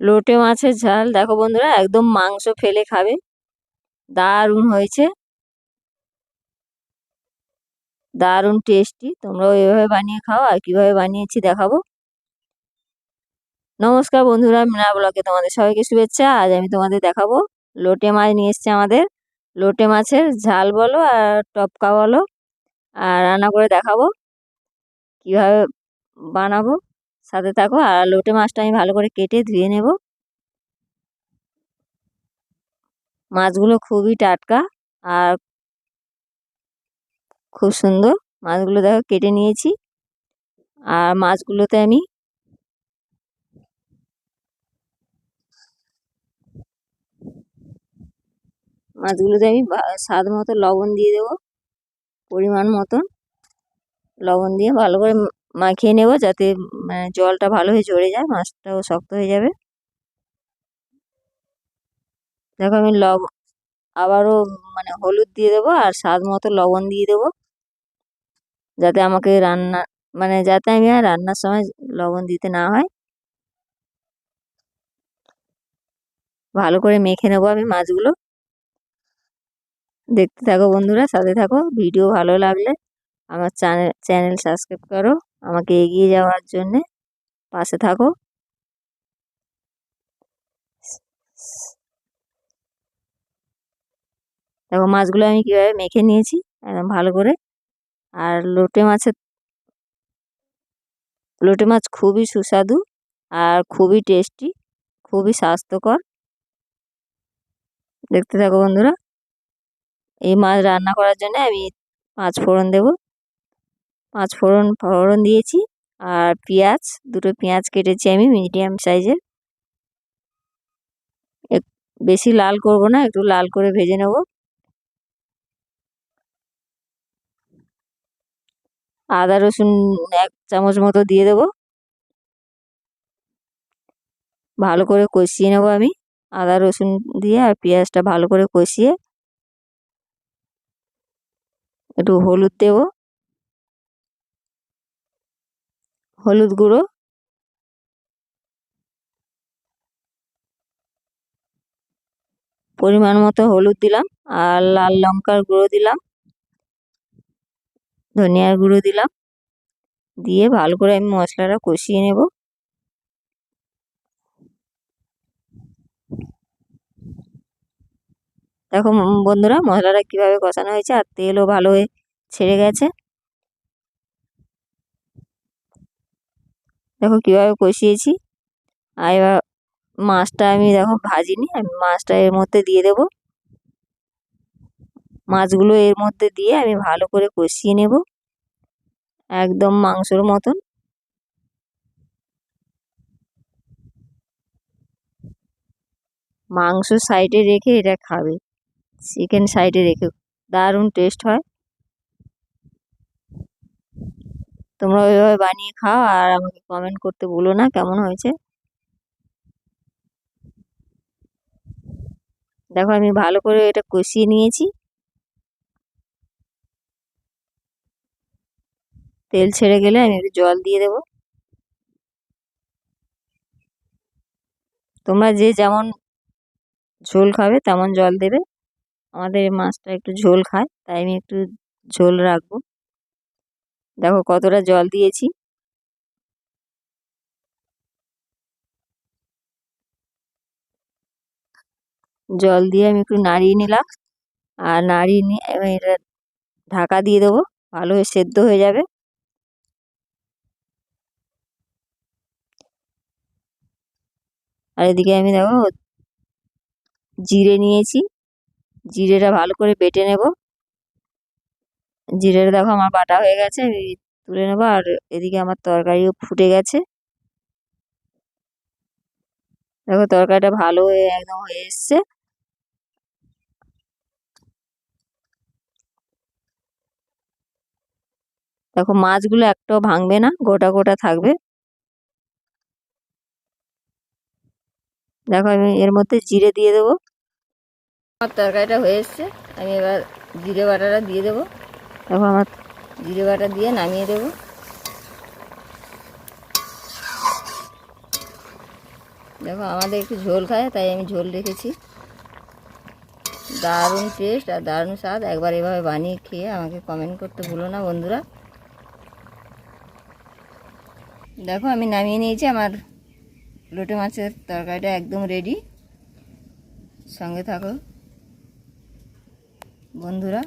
লোটে মাছের ঝাল। দেখো বন্ধুরা, একদম মাংস ফেলে খাবে। দারুণ হয়েছে। দারুণ টেস্টি তোমরাও এভাবে বানিয়ে খাও, আর কীভাবে বানিয়েছি দেখাবো। নমস্কার বন্ধুরা মিনা ব্লগে তোমাদের সবাইকে শুভেচ্ছা। আজ আমি তোমাদের দেখাবো লোটে মাছ নিয়ে এসছে আমাদের। লোটে মাছের ঝাল বলো আর টপকা বলো। আর রান্না করে দেখাবো। কীভাবে বানাবো। সাথে থাকো আর লোটে মাছটা আমি ভালো করে কেটে ধুয়ে নেব। মাছগুলো খুবই টাটকা আর খুব সুন্দর। মাছগুলো দেখো কেটে নিয়েছি আর মাছগুলোতে আমি মাছগুলোতে আমি স্বাদ মতো লবণ দিয়ে দেবো, পরিমাণ মতন লবণ দিয়ে ভালো করে মাখিয়ে নেব যাতে মানে জলটা ভালো হয়ে ঝরে যায়, মাছটাও শক্ত হয়ে যাবে। দেখো আমি লব, আবারও মানে হলুদ দিয়ে দেবো আর স্বাদ মতো লবণ দিয়ে দেবো। যাতে আমাকে রান্না মানে যাতে আমি আর রান্নার সময় লবণ দিতে না হয়। ভালো করে মেখে নেব আমি মাছগুলো। দেখতে থাকো বন্ধুরা, সাথে থাকো, ভিডিও ভালো লাগলে আমার চ্যানেল চ্যানেল সাবস্ক্রাইব করো। আমাকে এগিয়ে যাওয়ার জন্যে পাশে থাকো। দেখো, মাছগুলো আমি কীভাবে মেখে নিয়েছি একদম ভালো করে। আর লোটে মাছের লোটে মাছ খুবই সুস্বাদু আর খুবই টেস্টি, খুবই স্বাস্থ্যকর। দেখতে থাকো বন্ধুরা, এই মাছ রান্না করার জন্য আমি পাঁচ ফোড়ন দেব। পাঁচ ফোড়ন ফোড়ন দিয়েছি আর পেঁয়াজ, দুটো পেঁয়াজ কেটেছি আমি মিডিয়াম সাইজের। বেশি লাল করব না, একটু লাল করে ভেজে নেব। আদা, রসুন এক চামচ মতো দিয়ে দেবো। ভালো করে কষিয়ে নেব আমি আদা, রসুন দিয়ে আর পেঁয়াজটা ভালো করে কষিয়ে একটু হলুদ দেব। হলুদ গুঁড়ো। পরিমাণ মতো হলুদ দিলাম আর লাল লঙ্কার গুঁড়ো দিলাম। ধনিয়ার গুঁড়ো দিলাম। দিয়ে ভালো করে আমি মশলাটা কষিয়ে নেব। দেখো বন্ধুরা, মশলাটা কীভাবে কষানো হয়েছে আর তেলও ভালো হয়ে ছেড়ে গেছে। দেখো কীভাবে কষিয়েছি। আর এবার মাছটা আমি দেখো ভাজিনি, আমি মাছটা এর মধ্যে দিয়ে দেব। মাছগুলো এর মধ্যে দিয়ে আমি ভালো করে কষিয়ে নেব, একদম মাংসর মতন। মাংস সাইডে রেখে এটা খাবে, চিকেন সাইডে রেখে, দারুণ টেস্ট হয়। তোমরা ওইভাবে বানিয়ে খাও আর আমাকে কমেন্ট করতে বলো না, কেমন হয়েছে? দেখো আমি ভালো করে এটা কষিয়ে নিয়েছি। তেল ছেড়ে গেলে আমি একটু জল দিয়ে দেব। তোমরা যে যেমন ঝোল খাবে তেমন জল দেবে। আমাদের মাছটা একটু ঝোল খায়, তাই আমি একটু ঝোল রাখব। দেখো কতটা জল দিয়েছি। জল দিয়ে আমি একটু নাড়িয়ে নিলাম। আর নাড়িয়ে নিয়ে এটা ঢাকা দিয়ে দেবো, ভালো হয়ে সেদ্ধ হয়ে যাবে। আর এদিকে আমি দেখো জিরে নিয়েছি, জিরেটা ভালো করে বেটে নেব। জিরেটা দেখো আমার বাটা হয়ে গেছে তুলে নেব, আর এদিকে আমার তরকারিও ফুটে গেছে। দেখো তরকারিটা ভালো হয়ে একদম হয়ে এসছে। দেখো মাছগুলো একটাও ভাঙবে না, গোটা গোটা থাকবে। দেখো আমি এর মধ্যে জিরে দিয়ে দেবো। আমার তরকারিটা হয়ে এসছে, আমি এবার জিরে বাটাটা দিয়ে দেবো। দেখো আমার জিরে বাটা দিয়ে নামিয়ে দেবো। দেখো, আমাদের একটু ঝোল খায়, তাই আমি ঝোল রেখেছি। দারুণ টেস্ট আর দারুণ স্বাদ। একবার এভাবে বানিয়ে খেয়ে আমাকে কমেন্ট করতে ভুলো না বন্ধুরা। দেখো, আমি নামিয়ে নিয়েছি। আমার লোটে মাছের তরকারিটা একদম রেডি সঙ্গে থাকো বন্ধুরা।